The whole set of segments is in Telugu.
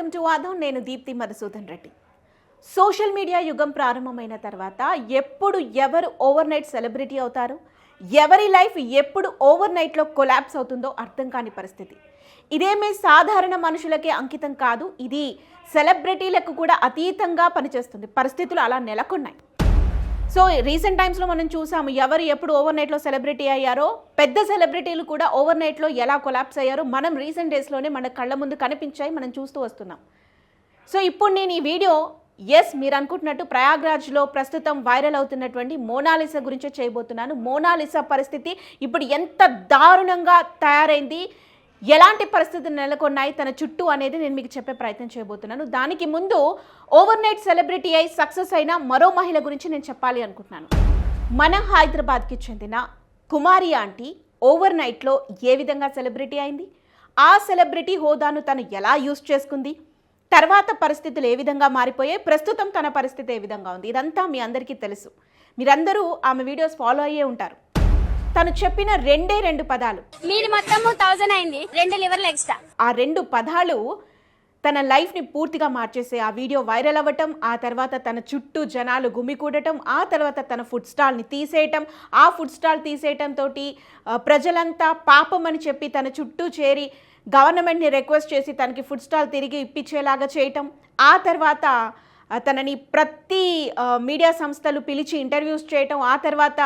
వెల్కమ్ టు ఆదం. నేను దీప్తి మధుసూదన్ రెడ్డి. సోషల్ మీడియా యుగం ప్రారంభమైన తర్వాత ఎప్పుడు ఎవరు ఓవర్ నైట్ సెలబ్రిటీ అవుతారు? ఎవరి లైఫ్ ఎప్పుడు ఓవర్ నైట్లో కొలాప్స్ అవుతుందో అర్థం కాని పరిస్థితి. ఇదేమీ సాధారణ మనుషులకే అంకితం కాదు. ఇది సెలబ్రిటీలకు కూడా అతీతంగా పనిచేస్తుంది. పరిస్థితులు అలా నెలకొన్నాయి. సో రీసెంట్ టైమ్స్లో మనం చూసాము ఎవరు ఎప్పుడు ఓవర్ నైట్లో సెలబ్రిటీ అయ్యారో పెద్ద సెలబ్రిటీలు కూడా ఓవర్ నైట్లో ఎలా కొలాప్స్ అయ్యారో మనం రీసెంట్ డేస్లోనే మన కళ్ళ ముందు కనిపించాయి మనం చూస్తూ వస్తున్నాం. సో ఇప్పుడు నేను ఈ వీడియో ఎస్ మీరు అనుకుంటున్నట్టు ప్రయాగ్రాజ్లో ప్రస్తుతం వైరల్ అవుతున్నటువంటి మోనాలిసా గురించే చేయబోతున్నాను. మోనాలిసా పరిస్థితి ఇప్పుడు ఎంత దారుణంగా తయారైంది ఎలాంటి పరిస్థితులు నెలకొన్నాయి తన చుట్టూ అనేది నేను మీకు చెప్పే ప్రయత్నం చేయబోతున్నాను. దానికి ముందు ఓవర్ నైట్ సెలబ్రిటీ అయి సక్సెస్ అయిన మరో మహిళ గురించి నేను చెప్పాలి అనుకుంటున్నాను. మన హైదరాబాద్కి చెందిన కుమారి ఆంటీ ఓవర్ నైట్లో ఏ విధంగా సెలబ్రిటీ అయింది? ఆ సెలబ్రిటీ హోదాను తను ఎలా యూజ్ చేసుకుంది? తర్వాత పరిస్థితులు ఏ విధంగా మారిపోయాయి? ప్రస్తుతం తన పరిస్థితి ఏ విధంగా ఉంది? ఇదంతా మీ అందరికీ తెలుసు. మీరందరూ ఆమె వీడియోస్ ఫాలో అయ్యే ఉంటారు. తను చెప్పిన రెండే రెండు పదాలు. మీది మొత్తం థౌసండ్ అయింది. రెండు లివర్లు ఎక్స్ట్రా ఆ రెండు పదాలు తన లైఫ్ని పూర్తిగా మార్చేసే ఆ వీడియో వైరల్ అవ్వటం ఆ తర్వాత తన చుట్టూ జనాలు గుమికూడటం ఆ తర్వాత తన ఫుడ్ స్టాల్ని తీసేయటం ఆ ఫుడ్ స్టాల్ తీసేయటం తోటి ఆ, ప్రజలంతా పాపం అని చెప్పి తన చుట్టూ చేరి గవర్నమెంట్ని రిక్వెస్ట్ చేసి తనకి ఫుడ్ స్టాల్ తిరిగి ఇప్పించేలాగా చేయటం ఆ తర్వాత తనని ప్రతి మీడియా సంస్థలు పిలిచి ఇంటర్వ్యూస్ చేయటం ఆ తర్వాత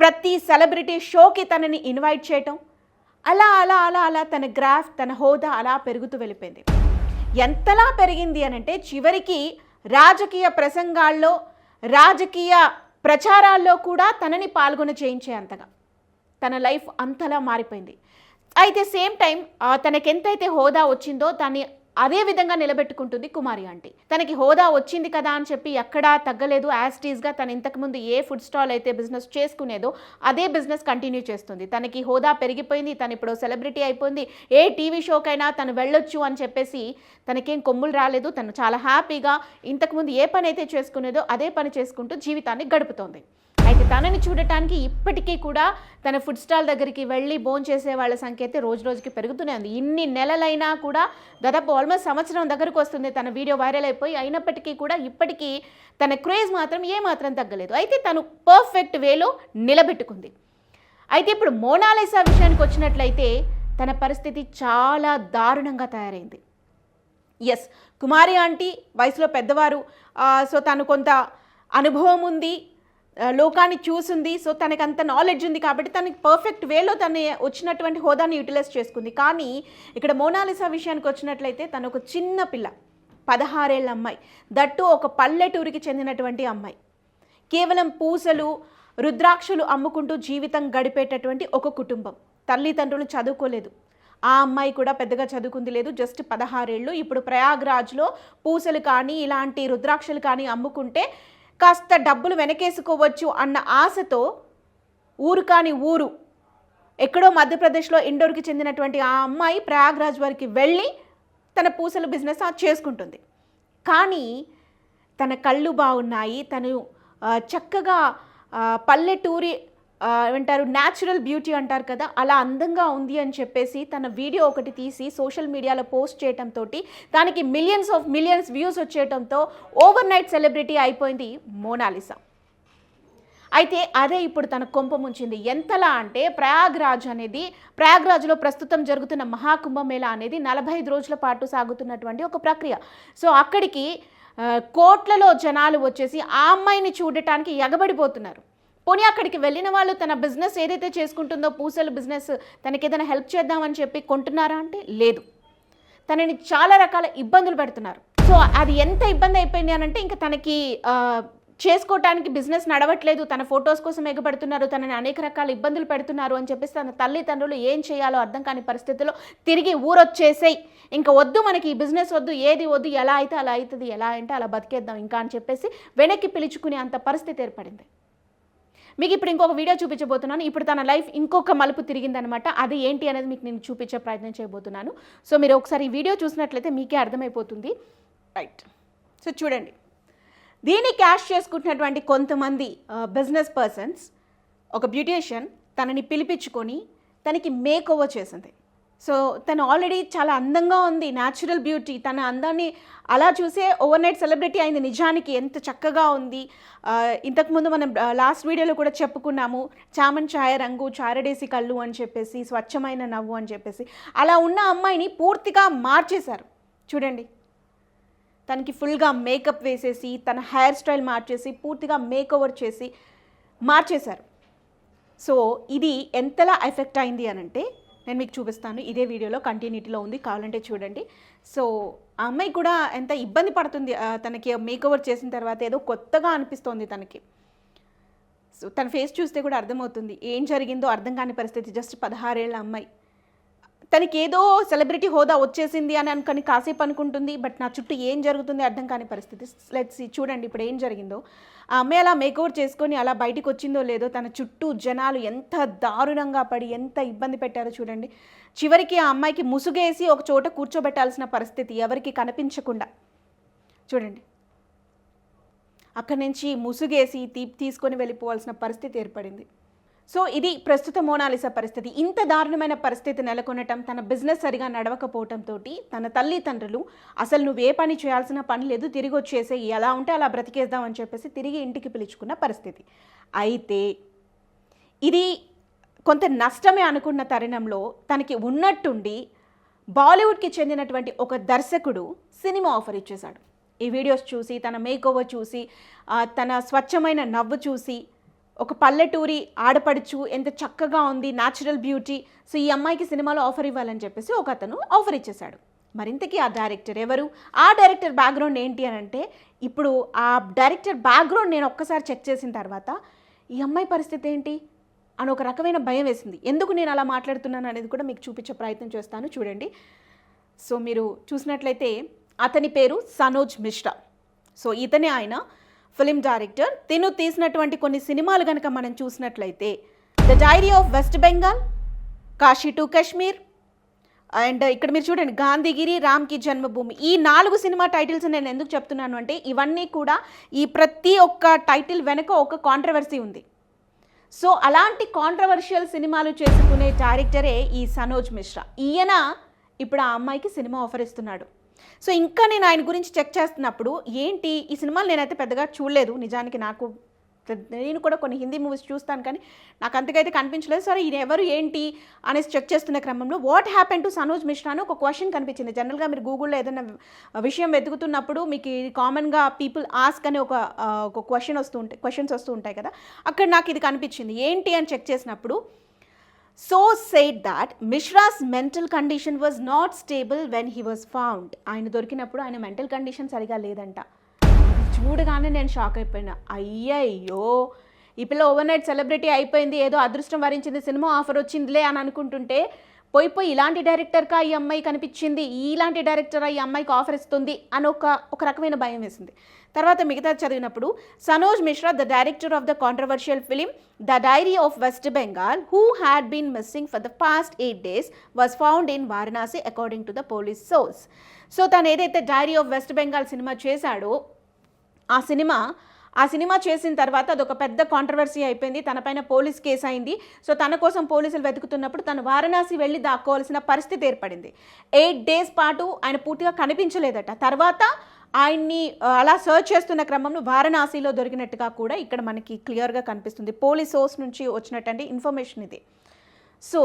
ప్రతి సెలబ్రిటీ షోకి తనని ఇన్వైట్ చేయటం అలా అలా అలా అలా తన గ్రాఫ్ తన హోదా అలా పెరుగుతూ వెళ్ళిపోయింది. ఎంతలా పెరిగింది అని అంటే చివరికి రాజకీయ ప్రసంగాల్లో రాజకీయ ప్రచారాల్లో కూడా తనని పాల్గొన చేయించే అంతగా. తన లైఫ్ అంతలా మారిపోయింది. అయితే సేమ్ టైం తనకెంతైతే హోదా వచ్చిందో దాన్ని అదే విధంగా నిలబెట్టుకుంటుంది కుమారి ఆంటీ. తనకి హోదా వచ్చింది కదా అని చెప్పి ఎక్కడా తగ్గలేదు యాజ్టీస్గా తను ఇంతకుముందు ఏ ఫుడ్ స్టాల్ అయితే బిజినెస్ చేసుకునేదో అదే బిజినెస్ కంటిన్యూ చేస్తుంది. తనకి హోదా పెరిగిపోయింది తను ఇప్పుడు సెలబ్రిటీ అయిపోయింది ఏ టీవీ షోకైనా తను వెళ్ళొచ్చు అని చెప్పేసి తనకేం కొమ్ములు రాలేదు. తను చాలా హ్యాపీగా ఇంతకుముందు ఏ పని అయితే చేసుకునేదో అదే పని చేసుకుంటూ జీవితాన్ని గడుపుతోంది. అయితే తనని చూడటానికి ఇప్పటికీ కూడా తన ఫుడ్ స్టాల్ దగ్గరికి వెళ్ళి భోంచేసే చేసే వాళ్ళ సంఖ్య అయితే రోజు రోజుకి పెరుగుతూనే ఉంది. ఇన్ని నెలలైనా కూడా దాదాపు ఆల్మోస్ట్ సంవత్సరం దగ్గరకు వస్తుంది తన వీడియో వైరల్ అయిపోయి. అయినప్పటికీ కూడా ఇప్పటికీ తన క్రేజ్ మాత్రం ఏ మాత్రం తగ్గలేదు. అయితే తను పర్ఫెక్ట్ వేలో నిలబెట్టుకుంది. అయితే ఇప్పుడు మోనాలిసా విషయానికి వచ్చినట్లయితే తన పరిస్థితి చాలా దారుణంగా తయారైంది. ఎస్ కుమారి ఆంటీ వయసులో పెద్దవారు. సో తను కొంత అనుభవం ఉంది. లోకాన్ని చూసింది. సో తనకి అంత నాలెడ్జ్ ఉంది కాబట్టి తనకి పర్ఫెక్ట్ వేలో తను వచ్చినటువంటి హోదాని యూటిలైజ్ చేసుకుంది. కానీ ఇక్కడ మోనాలిసా విషయానికి వచ్చినట్లయితే తను ఒక చిన్న పిల్ల పదహారేళ్ళ అమ్మాయి. దట్టు ఒక పల్లెటూరికి చెందినటువంటి అమ్మాయి. కేవలం పూసలు రుద్రాక్షలు అమ్ముకుంటూ జీవితం గడిపేటటువంటి ఒక కుటుంబం. తల్లిదండ్రులు చదువుకోలేదు. ఆ అమ్మాయి కూడా పెద్దగా చదువుకుంది లేదు. జస్ట్ పదహారేళ్ళు. ఇప్పుడు ప్రయాగ్రాజ్లో పూసలు కానీ ఇలాంటి రుద్రాక్షలు కానీ అమ్ముకుంటే కాస్త డబ్బులు వెనకేసుకోవచ్చు అన్న ఆశతో ఊరు కాని ఊరు ఎక్కడో మధ్యప్రదేశ్లో ఇండోర్కి చెందినటువంటి ఆ అమ్మాయి ప్రయాగ్రాజ్ వారికి వెళ్ళి తన పూసల బిజినెస్ చేసుకుంటుంది. కానీ తన కళ్ళు బాగున్నాయి తను చక్కగా పల్లెటూరి ఏమంటారు న్యాచురల్ బ్యూటీ అంటారు కదా అలా అందంగా ఉంది అని చెప్పేసి తన వీడియో ఒకటి తీసి సోషల్ మీడియాలో పోస్ట్ చేయడంతో దానికి మిలియన్స్ ఆఫ్ మిలియన్స్ వ్యూస్ వచ్చేయడంతో ఓవర్ నైట్ సెలబ్రిటీ అయిపోయింది మోనాలిసా. అయితే అదే ఇప్పుడు తన కొంప ముంచింది. ఎంతలా అంటే ప్రయాగ్రాజ్ అనేది ప్రయాగ్రాజ్లో ప్రస్తుతం జరుగుతున్న మహాకుంభమేళ అనేది నలభై ఐదు రోజుల పాటు సాగుతున్నటువంటి ఒక ప్రక్రియ. సో అక్కడికి కోట్లలో జనాలు వచ్చేసి ఆ అమ్మాయిని చూడటానికి ఎగబడిపోతున్నారు. పోనీ అక్కడికి వెళ్ళిన వాళ్ళు తన బిజినెస్ ఏదైతే చేసుకుంటుందో పూసల బిజినెస్ తనకి ఏదైనా హెల్ప్ చేద్దామని చెప్పి కొంటున్నారా అంటే లేదు. తనని చాలా రకాల ఇబ్బందులు పెడుతున్నారు. సో అది ఎంత ఇబ్బంది అయిపోయింది అని అంటే ఇంకా తనకి చేసుకోవటానికి బిజినెస్ నడవట్లేదు. తన ఫొటోస్ కోసం ఎగబడుతున్నారు. తనని అనేక రకాల ఇబ్బందులు పెడుతున్నారు అని చెప్పేసి తన తల్లిదండ్రులు ఏం చేయాలో అర్థం కాని పరిస్థితిలో తిరిగి ఊరొచ్చేసేయి. ఇంకా వద్దు మనకి ఈ బిజినెస్ వద్దు ఏది వద్దు ఎలా అయితే అలా అవుతుంది ఎలా అంటే అలా బతికేద్దాం ఇంకా అని చెప్పేసి వెనక్కి పిలుచుకునే అంత పరిస్థితి ఏర్పడింది. మీకు ఇప్పుడు ఇంకొక వీడియో చూపించబోతున్నాను. ఇప్పుడు తన లైఫ్ ఇంకొక మలుపు తిరిగిందనమాట. అది ఏంటి అనేది మీకు నేను చూపించే ప్రయత్నం చేయబోతున్నాను. సో మీరు ఒకసారి ఈ వీడియో చూసినట్లయితే మీకే అర్థమైపోతుంది. రైట్ సో చూడండి. దీన్ని క్యాష్ చేసుకుంటున్నటువంటి కొంతమంది బిజినెస్ పర్సన్స్ ఒక బ్యూటీషియన్ తనని పిలిపించుకొని తనకి మేక్ ఓవర్ చేసింది. సో తను ఆల్రెడీ చాలా అందంగా ఉంది న్యాచురల్ బ్యూటీ తన అందాన్ని అలా చూసే ఓవర్ నైట్ సెలబ్రిటీ అయింది నిజానికి. ఎంత చక్కగా ఉంది. ఇంతకుముందు మనం లాస్ట్ వీడియోలో కూడా చెప్పుకున్నాము చామన్ ఛాయ రంగు చారడేసి కళ్ళు అని చెప్పేసి స్వచ్ఛమైన నవ్వు అని చెప్పేసి. అలా ఉన్న అమ్మాయిని పూర్తిగా మార్చేశారు. చూడండి. తనకి ఫుల్గా మేకప్ వేసేసి తన హెయిర్ స్టైల్ మార్చేసి పూర్తిగా మేక్ చేసి మార్చేశారు. సో ఇది ఎంతలా ఎఫెక్ట్ అయింది అని అంటే నేను మీకు చూపిస్తాను. ఇదే వీడియోలో కంటిన్యూటీలో ఉంది. కావాలంటే చూడండి. సో ఆ అమ్మాయి కూడా ఎంత ఇబ్బంది పడుతుంది. తనకి మేక్ ఓవర్ చేసిన తర్వాత ఏదో కొత్తగా అనిపిస్తోంది తనకి. సో తన ఫేస్ చూస్తే కూడా అర్థమవుతుంది. ఏం జరిగిందో అర్థం కాని పరిస్థితి. జస్ట్ పదహారేళ్ళ అమ్మాయి. తనకి ఏదో సెలబ్రిటీ హోదా వచ్చేసింది అని అనుకొని కాసేపు అనుకుంటుంది బట్ నా చుట్టూ ఏం జరుగుతుంది అర్థం కాని పరిస్థితి. లెట్స్ చూడండి ఇప్పుడు ఏం జరిగిందో. ఆ అమ్మాయి అలా మేకఓవర్ చేసుకొని అలా బయటికి వచ్చిందో లేదో తన చుట్టూ జనాలు ఎంత దారుణంగా పడి ఎంత ఇబ్బంది పెట్టారో చూడండి. చివరికి ఆ అమ్మాయికి ముసుగేసి ఒక చోట కూర్చోబెట్టాల్సిన పరిస్థితి ఎవరికి కనిపించకుండా. చూడండి. అక్కడి నుంచి ముసుగేసి తీ తీసుకొని వెళ్ళిపోవాల్సిన పరిస్థితి ఏర్పడింది. సో ఇది ప్రస్తుత మోనాలిసా పరిస్థితి. ఇంత దారుణమైన పరిస్థితి నెలకొనటం తన బిజినెస్ సరిగా నడవకపోవటంతో తన తల్లిదండ్రులు అసలు నువ్వు ఏ పని చేయాల్సిన పని లేదు తిరిగి వచ్చేసే ఎలా ఉంటే అలా బ్రతికేద్దాం అని చెప్పేసి తిరిగి ఇంటికి పిలుచుకున్న పరిస్థితి. అయితే ఇది కొంత నష్టమే అనుకున్న తరుణంలో తనకి ఉన్నట్టుండి బాలీవుడ్కి చెందినటువంటి ఒక దర్శకుడు సినిమా ఆఫర్ ఇచ్చేశాడు. ఈ వీడియోస్ చూసి తన మేకోవర్ చూసి తన స్వచ్ఛమైన నవ్వు చూసి ఒక పల్లెటూరి ఆడపడుచు ఎంత చక్కగా ఉంది న్యాచురల్ బ్యూటీ సో ఈ అమ్మాయికి సినిమాలో ఆఫర్ ఇవ్వాలని చెప్పేసి ఒక అతను ఆఫర్ ఇచ్చేశాడు. మరింతకీ ఆ డైరెక్టర్ ఎవరు? ఆ డైరెక్టర్ బ్యాక్గ్రౌండ్ ఏంటి అని అంటే ఇప్పుడు ఆ డైరెక్టర్ బ్యాక్గ్రౌండ్ నేను ఒక్కసారి చెక్ చేసిన తర్వాత ఈ అమ్మాయి పరిస్థితి ఏంటి? అని ఒక రకమైన భయం వేసింది. ఎందుకు నేను అలా మాట్లాడుతున్నాను అనేది కూడా మీకు చూపించే ప్రయత్నం చేస్తాను చూడండి. సో మీరు చూసినట్లయితే అతని పేరు సనోజ్ మిశ్రా. సో ఇతనే ఆయన. Film director. తిను తీసినటువంటి కొన్ని సినిమాలు కనుక మనం చూసినట్లయితే the diary of West Bengal Kashi to Kashmir and ఇక్కడ మీరు చూడండి గాంధీగిరి రామ్కి జన్మభూమి. ఈ నాలుగు సినిమా టైటిల్స్ నేను ఎందుకు చెప్తున్నాను అంటే ఇవన్నీ కూడా ఈ ప్రతి ఒక్క టైటిల్ వెనుక ఒక కాంట్రవర్సీ ఉంది. సో అలాంటి కాంట్రవర్షియల్ సినిమాలు చేసుకునే డైరెక్టరే ఈ సనోజ్ మిశ్రా. ఈయన ఇప్పుడు ఆ అమ్మాయికి సినిమా ఆఫర్ ఇస్తున్నాడు. సో ఇంకా నేను ఆయన గురించి చెక్ చేస్తున్నప్పుడు ఏంటి ఈ సినిమాలు నేనైతే పెద్దగా చూడలేదు నిజానికి నాకు నేను కూడా కొన్ని హిందీ మూవీస్ చూస్తాను కానీ నాకు అంతకైతే కనిపించలేదు. సరే ఈయన ఎవరు ఏంటి అనేసి చెక్ చేస్తున్న క్రమంలో what happen to Sanoj Mishra అని ఒక క్వశ్చన్ కనిపించింది. జనరల్గా మీరు గూగుల్లో ఏదైనా విషయం వెతుకుతున్నప్పుడు మీకు కామన్గా పీపుల్ ఆస్క్ అనే ఒక ఒక క్వశ్చన్ వస్తూ ఉంటాయి క్వశ్చన్స్ వస్తూ ఉంటాయి కదా అక్కడ నాకు ఇది కనిపించింది. ఏంటి అని చెక్ చేసినప్పుడు so said that Mishra's mental condition was not stable when he was found ఆయన దొరికినప్పుడు ఆయన మెంటల్ కండిషన్ సరిగా లేదంట. చూడగానే నేను షాక్ అయిపోయినా. అయ్యయ్యో! ఈ పిల్ల ఓవర్ నైట్ సెలబ్రిటీ అయిపోయింది. ఏదో అదృష్టం వరించింది. సినిమా ఆఫర్ వచ్చిందిలే అని అనుకుంటుంటే పోయి పోయి ఇలాంటి డైరెక్టర్కా ఈ అమ్మాయి కనిపించింది? ఇలాంటి డైరెక్టర్ ఈ అమ్మాయికి ఆఫర్ ఇస్తుంది? అని ఒక ఒక రకమైన భయం వేసింది. తర్వాత మిగతా చదివినప్పుడు Sanoj Mishra the director of the controversial film the diary of West Bengal who had been missing for the past eight days was found in Varanasi according to the police source so తను ఏదైతే diary of West Bengal cinema చేశాడో ఆ సినిమా ఆ సినిమా చేసిన తర్వాత అదొక పెద్ద కాంట్రవర్సీ అయిపోయింది. తనపైన పోలీస్ కేసు అయింది. సో తన కోసం పోలీసులు వెతుకుతున్నప్పుడు తను వారణాసి వెళ్ళి దాక్కోవాల్సిన పరిస్థితి ఏర్పడింది. ఎయిట్ డేస్ పాటు ఆయన పూర్తిగా కనిపించలేదట. తర్వాత ఆయన్ని అలా సర్చ్ చేస్తున్న క్రమంలో వారణాసిలో దొరికినట్టుగా కూడా ఇక్కడ మనకి క్లియర్గా కనిపిస్తుంది. పోలీస్ సోర్స్ నుంచి వచ్చినటువంటి ఇన్ఫర్మేషన్ ఇది. సో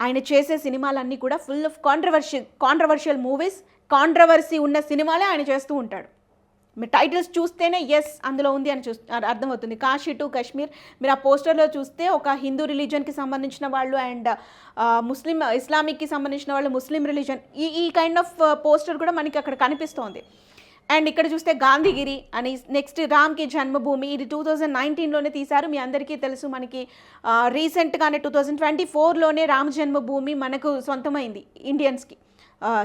ఆయన చేసే సినిమాలన్నీ కూడా full of controversial controversial movies controversy ఉన్న సినిమాలే ఆయన చేస్తూ ఉంటాడు. మీరు టైటిల్స్ చూస్తేనే ఎస్ అందులో ఉంది అని చూ అర్థమవుతుంది. కాశీ టు కాశ్మీర్ మీరు ఆ పోస్టర్లో చూస్తే ఒక హిందూ రిలీజన్కి సంబంధించిన వాళ్ళు అండ్ ముస్లిం ఇస్లామిక్కి సంబంధించిన వాళ్ళు ముస్లిం రిలీజన్ ఈ ఈ కైండ్ ఆఫ్ పోస్టర్ కూడా మనకి అక్కడ కనిపిస్తోంది. అండ్ ఇక్కడ చూస్తే గాంధీగిరి అని నెక్స్ట్ రామ్కి జన్మభూమి ఇది టూ థౌజండ్ నైన్టీన్లోనే తీశారు. మీ అందరికీ తెలుసు మనకి రీసెంట్గానే టూ థౌజండ్ ట్వంటీ ఫోర్లోనే రామ్ జన్మభూమి మనకు సొంతమైంది ఇండియన్స్కి.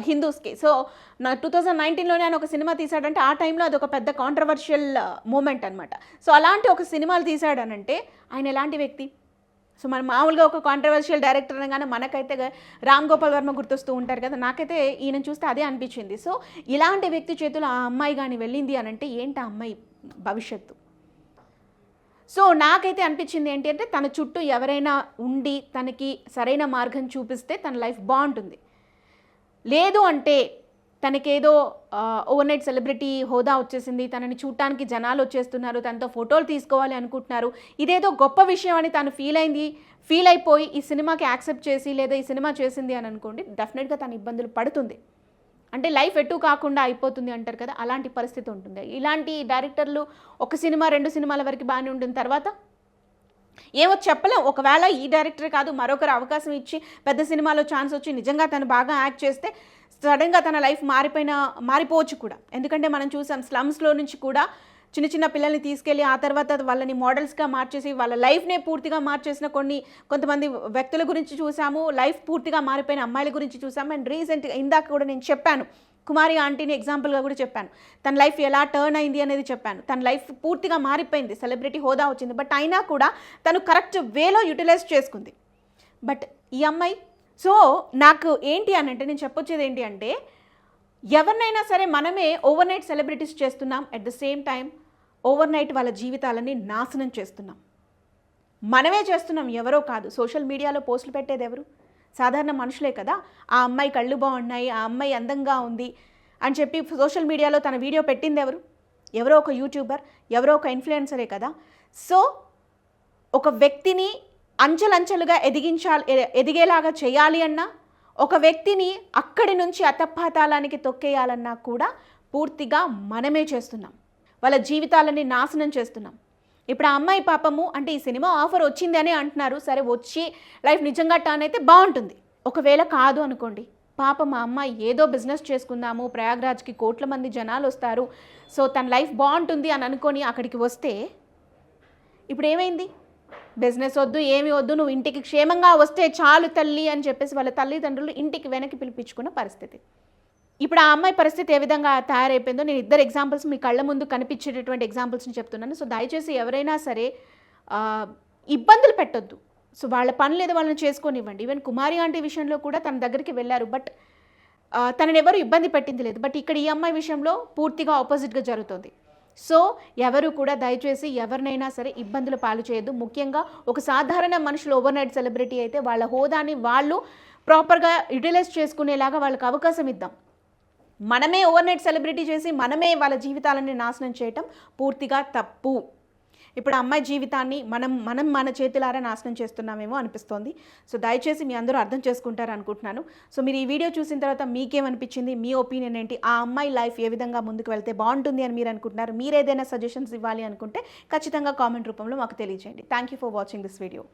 హిందూస్కి. సో నా టూ థౌజండ్ నైన్టీన్లోనే ఆయన ఒక సినిమా తీశాడంటే ఆ టైంలో అది ఒక పెద్ద కాంట్రవర్షియల్ మూమెంట్ అనమాట సో అలాంటి ఒక సినిమాలు తీశాడనంటే ఆయన ఎలాంటి వ్యక్తి? సో మనం మామూలుగా ఒక కాంట్రవర్షియల్ డైరెక్టర్ అనగానే మనకైతే రామ్ గోపాల్ వర్మ గుర్తొస్తూ ఉంటారు కదా నాకైతే ఈయన చూస్తే అదే అనిపించింది. సో ఇలాంటి వ్యక్తి చేతులు ఆ అమ్మాయి కానీ వెళ్ళింది అని అంటే ఏంటి ఆ అమ్మాయి భవిష్యత్తు? సో నాకైతే అనిపించింది ఏంటి అంటే తన చుట్టూ ఎవరైనా ఉండి తనకి సరైన మార్గం చూపిస్తే తన లైఫ్ బాగుంటుంది. లేదు అంటే తనకేదో ఓవర్ నైట్ సెలబ్రిటీ హోదా వచ్చేసింది తనని చూడటానికి జనాలు వచ్చేస్తున్నారు తనతో ఫోటోలు తీసుకోవాలి అనుకుంటున్నారు. ఇదేదో గొప్ప విషయం అని తను ఫీల్ అయింది ఫీల్ అయిపోయి ఈ సినిమాకి యాక్సెప్ట్ చేసి లేదా ఈ సినిమా చేసింది అని అనుకోండి డెఫినెట్గా తన ఇబ్బందులు పడుతుంది. అంటే లైఫ్ ఎటు కాకుండా అయిపోతుంది అంటారు కదా అలాంటి పరిస్థితి ఉంటుంది. ఇలాంటి డైరెక్టర్లు ఒక సినిమా రెండు సినిమాల వరకు బాగానే ఉంటుంది తర్వాత ఏమో చెప్పలేం. ఒకవేళ ఈ డైరెక్టర్ కాదు మరొకరు అవకాశం ఇచ్చి పెద్ద సినిమాలో ఛాన్స్ వచ్చి నిజంగా తను బాగా యాక్ట్ చేస్తే సడన్గా తన లైఫ్ మారిపోయిన మారిపోవచ్చు కూడా. ఎందుకంటే మనం చూసాం స్లమ్స్లో నుంచి కూడా చిన్న చిన్న పిల్లల్ని తీసుకెళ్ళి ఆ తర్వాత వాళ్ళని మోడల్స్గా మార్చేసి వాళ్ళ లైఫ్నే పూర్తిగా మార్చేసిన కొన్ని కొంతమంది వ్యక్తుల గురించి చూసాము లైఫ్ పూర్తిగా మారిపోయిన అమ్మాయిల గురించి చూసాము. అండ్ రీసెంట్గా ఇందాక కూడా నేను చెప్పాను కుమారి ఆంటీని ఎగ్జాంపుల్గా కూడా చెప్పాను. తన లైఫ్ ఎలా టర్న్ అయింది అనేది చెప్పాను. తన లైఫ్ పూర్తిగా మారిపోయింది. సెలబ్రిటీ హోదా వచ్చింది. బట్ అయినా కూడా తను కరెక్ట్ వేలో యూటిలైజ్ చేసుకుంది. బట్ ఈ అమ్మాయి సో నాకు ఏంటి అని అంటే నేను చెప్పొచ్చేది ఏంటి అంటే ఎవరినైనా సరే మనమే ఓవర్ నైట్ సెలబ్రిటీస్ చేస్తున్నాం. At the same time overnight వాళ్ళ జీవితాలని నాశనం చేస్తున్నాం. మనమే చేస్తున్నాం. ఎవరో కాదు. సోషల్ మీడియాలో పోస్టులు పెట్టేది ఎవరు? సాధారణ మనుషులే కదా. ఆ అమ్మాయి కళ్ళు బాగున్నాయి ఆ అమ్మాయి అందంగా ఉంది అని చెప్పి సోషల్ మీడియాలో తన వీడియో పెట్టింది ఎవరు? ఎవరో ఒక యూట్యూబర్ ఎవరో ఒక ఇన్ఫ్లుయెన్సరే కదా. సో ఒక వ్యక్తిని అంచెలంచెలుగా ఎదిగించాలి ఎదిగేలాగా చేయాలి అన్నా ఒక వ్యక్తిని అక్కడి నుంచి అతపాతాళానికి తొక్కేయాలన్నా కూడా పూర్తిగా మనమే చేస్తున్నాం. వాళ్ళ జీవితాలని నాశనం చేస్తున్నాం. ఇప్పుడు ఆ అమ్మాయి పాపము అంటే ఈ సినిమా ఆఫర్ వచ్చింది అని అంటున్నారు. సరే వచ్చి లైఫ్ నిజంగా టర్న్ అయితే బాగుంటుంది. ఒకవేళ కాదు అనుకోండి. పాప మా అమ్మాయి ఏదో బిజినెస్ చేసుకుందాము ప్రయాగ్రాజ్కి కోట్ల మంది జనాలు వస్తారు. సో తన లైఫ్ బాగుంటుంది అని అనుకొని అక్కడికి వస్తే ఇప్పుడు ఏమైంది? బిజినెస్ వద్దు ఏమి వద్దు నువ్వు ఇంటికి క్షేమంగా వస్తే చాలు తల్లి అని చెప్పేసి వాళ్ళ తల్లిదండ్రులు ఇంటికి వెనక్కి పిలిపించుకున్న పరిస్థితి. ఇప్పుడు ఆ అమ్మాయి పరిస్థితి ఏ విధంగా తయారైపోయిందో నేను ఇద్దరు ఎగ్జాంపుల్స్ మీ కళ్ళ ముందు కనిపించేటటువంటి ఎగ్జాంపుల్స్ని చెప్తున్నాను. సో దయచేసి ఎవరైనా సరే ఇబ్బందులు పెట్టొద్దు. సో వాళ్ళ పనులు ఏదో వాళ్ళని చేసుకొనివ్వండి. ఈవెన్ కుమారి ఆంటీ విషయంలో కూడా తన దగ్గరికి వెళ్ళారు. బట్ తనని ఎవరు ఇబ్బంది పెట్టింది లేదు. బట్ ఇక్కడ ఈ అమ్మాయి విషయంలో పూర్తిగా ఆపోజిట్గా జరుగుతుంది. సో ఎవరు కూడా దయచేసి ఎవరినైనా సరే ఇబ్బందులు పాలు చేయొద్దు. ముఖ్యంగా ఒక సాధారణ మనుషులు ఓవర్ నైట్ సెలబ్రిటీ అయితే వాళ్ళ హోదాని వాళ్ళు ప్రాపర్గా యూటిలైజ్ చేసుకునేలాగా వాళ్ళకి అవకాశం ఇద్దాం. మనమే ఓవర్నైట్ సెలబ్రిటీ చేసి మనమే వాళ్ళ జీవితాలని నాశనం చేయటం పూర్తిగా తప్పు. ఇప్పుడు అమ్మాయి జీవితాన్ని మనం మనం మన చేతులారా నాశనం చేస్తున్నామేమో అనిపిస్తోంది. సో దయచేసి మీ అందరూ అర్థం చేసుకుంటారు అనుకుంటున్నాను. సో మీరు ఈ వీడియో చూసిన తర్వాత మీకేమనిపించింది? మీ ఒపీనియన్ ఏంటి? ఆ అమ్మాయి లైఫ్ ఏ విధంగా ముందుకు వెళ్తే బాగుంటుంది అని మీరు అనుకుంటున్నారు? మీరు ఏదైనా సజెషన్స్ ఇవ్వాలి అనుకుంటే ఖచ్చితంగా కామెంట్ రూపంలో మాకు తెలియజేయండి. Thank you for watching this video